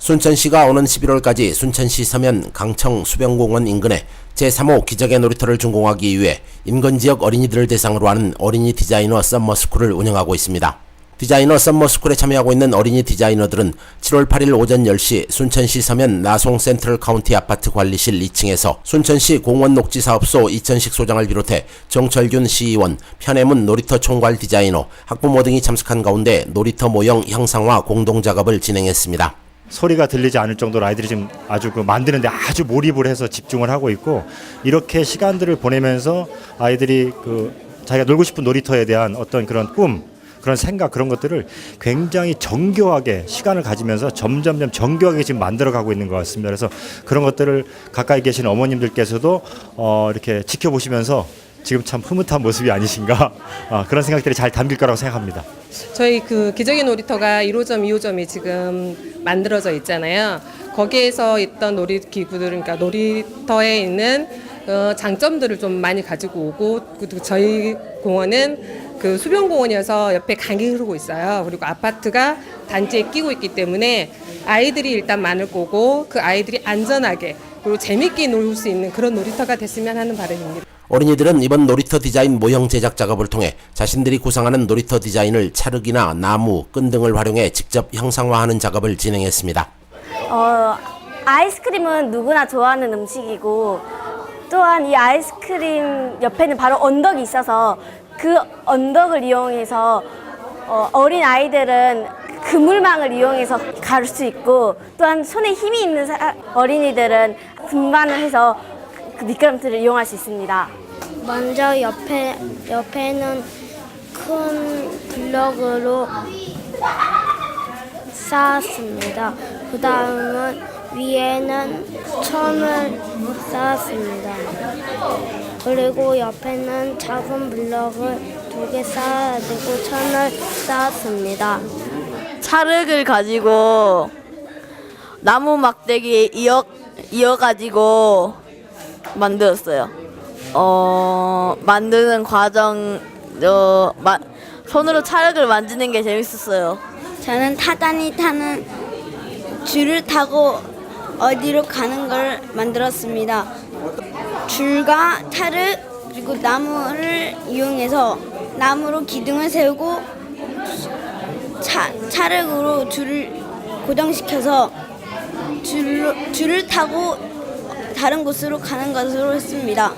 순천시가 오는 11월까지 순천시 서면 강청 수변공원 인근에 제3호 기적의 놀이터를 준공하기 위해 인근 지역 어린이들을 대상으로 하는 어린이 디자이너 썸머스쿨을 운영하고 있습니다. 디자이너 썸머스쿨에 참여하고 있는 어린이 디자이너들은 7월 8일 오전 10시 순천시 서면 나송 센트럴 카운티 아파트 관리실 2층에서 순천시 공원 녹지 사업소 이천식 소장을 비롯해 정철균 시의원, 편해문 놀이터 총괄 디자이너, 학부모 등이 참석한 가운데 놀이터 모형 형상화 공동 작업을 진행했습니다. 소리가 들리지 않을 정도로 아이들이 지금 아주 그 만드는데 아주 몰입을 해서 집중을 하고 있고 이렇게 시간들을 보내면서 아이들이 그 자기가 놀고 싶은 놀이터에 대한 어떤 그런 꿈 그런 생각 그런 것들을 굉장히 정교하게 시간을 가지면서 점점점 정교하게 지금 만들어가고 있는 것 같습니다. 그래서 그런 것들을 가까이 계신 어머님들께서도 어 이렇게 지켜보시면서 지금 참 흐뭇한 모습이 아니신가 아, 그런 생각들이 잘 담길 거라고 생각합니다. 저희 그 기적의 놀이터가 1호점, 2호점이 지금 만들어져 있잖아요. 거기에서 있던 놀이 기구들, 그러니까 놀이터에 있는 어, 장점들을 좀 많이 가지고 오고, 저희 공원은 그 수변 공원이어서 옆에 강이 흐르고 있어요. 그리고 아파트가 단지에 끼고 있기 때문에 아이들이 일단 많을 거고, 그 아이들이 안전하게 그리고 재밌게 놀 수 있는 그런 놀이터가 됐으면 하는 바람입니다. 어린이들은 이번 놀이터 디자인 모형 제작 작업을 통해 자신들이 구상하는 놀이터 디자인을 찰흙이나 나무, 끈 등을 활용해 직접 형상화하는 작업을 진행했습니다. 어, 아이스크림은 누구나 좋아하는 음식이고 또한 이 아이스크림 옆에는 바로 언덕이 있어서 그 언덕을 이용해서 어, 어린 아이들은 그물망을 이용해서 갈수 있고 또한 손에 힘이 있는 사- 어린이들은 등반을 해서 그 미끄럼틀을 이용할 수 있습니다. 먼저 옆에 옆에는 큰 블럭으로 쌓았습니다. 그 다음은 위에는 천을 쌓았습니다. 그리고 옆에는 작은 블럭을 두 개 쌓아야 되고 천을 쌓았습니다. 찰흙을 가지고 나무 막대기 이어 이어가지고 만들었어요. 어 만드는 과정 어 마, 손으로 찰흙을 만지는 게 재밌었어요. 저는 타단이 타는 줄을 타고 어디로 가는 걸 만들었습니다. 줄과 탈을 그리고 나무를 이용해서 나무로 기둥을 세우고 차, 차력으로 줄을 고정시켜서 줄로, 줄을 타고 다른 곳으로 가는 것으로 했습니다.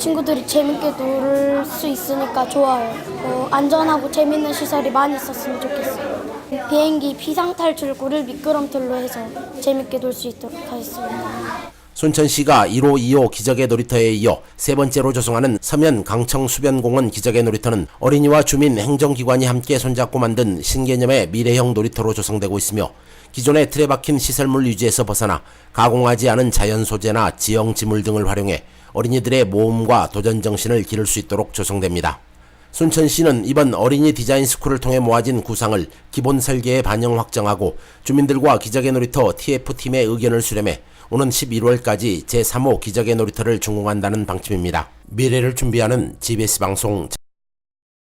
친구들이 재밌게 놀 수 있으니까 좋아요. 어, 안전하고 재밌는 시설이 많이 있었으면 좋겠어요. 비행기 비상탈출구를 미끄럼틀로 해서 재밌게 놀 수 있도록 하겠습니다. 순천시가 1호, 2호 기적의 놀이터에 이어 세 번째로 조성하는 서면 강청 수변공원 기적의 놀이터는 어린이와 주민 행정기관이 함께 손잡고 만든 신개념의 미래형 놀이터로 조성되고 있으며 기존의 틀에 박힌 시설물 유지에서 벗어나 가공하지 않은 자연 소재나 지형 지물 등을 활용해 어린이들의 모험과 도전 정신을 기를 수 있도록 조성됩니다. 순천 시는 이번 어린이 디자인 스쿨을 통해 모아진 구상을 기본 설계에 반영 확정하고 주민들과 기적의 놀이터 TF팀의 의견을 수렴해 오는 11월까지 제3호 기적의 놀이터를 준공한다는 방침입니다. 미래를 준비하는 GBS 방송